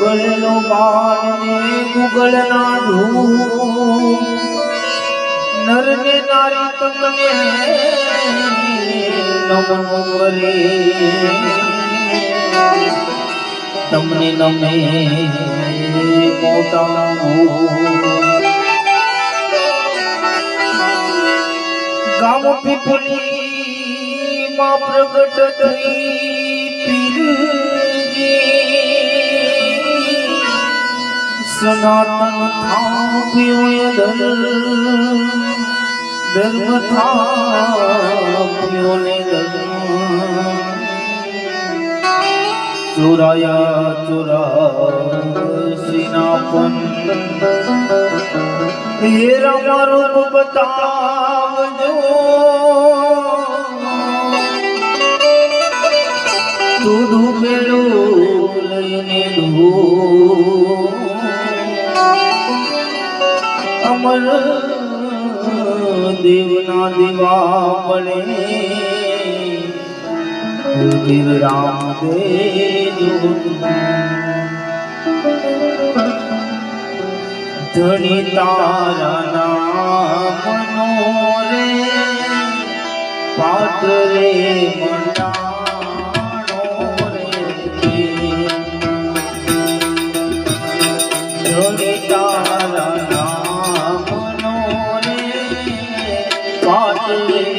ગળેલો બાણ ને ગુગળના ધૂપ. નર ને નારી તમને નમન કરે. નમે ગામ પીપલી માં પ્રગટ થઈ સનાતન થાપ્યો ધર્મ થાપ્યો ને ચોરાયા ચોરાસીના પણ હેરા મારું બતાવજો. દૂધ પેલું લઈને અમર દેવના દીવા પડે દેવ રામ ધણી તારા નામનો રે પાત્ર રે મંડાણો પાત્ર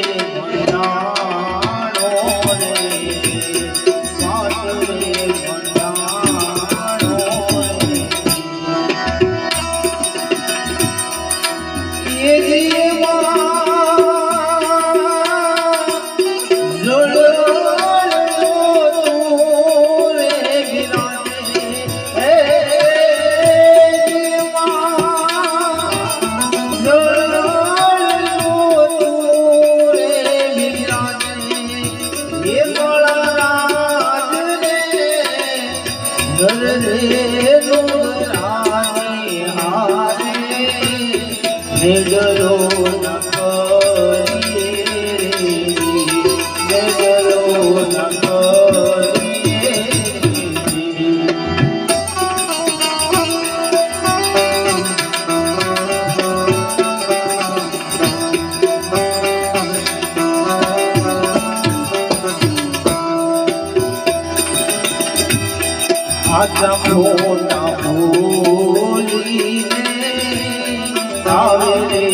આજા મોટા ભૂલીને આવે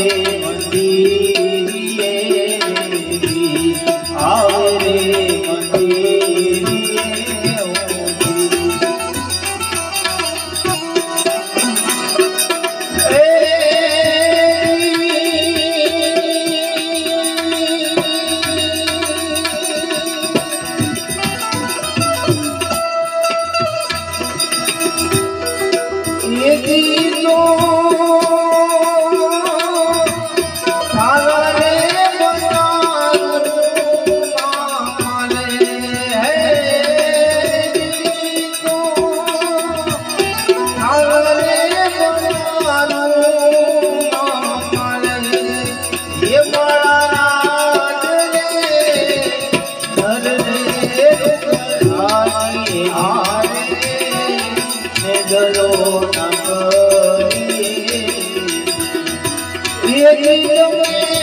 দেখিনো देखी मैं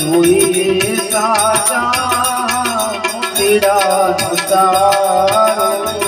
ધૂળીએ સાચા પીડા તારો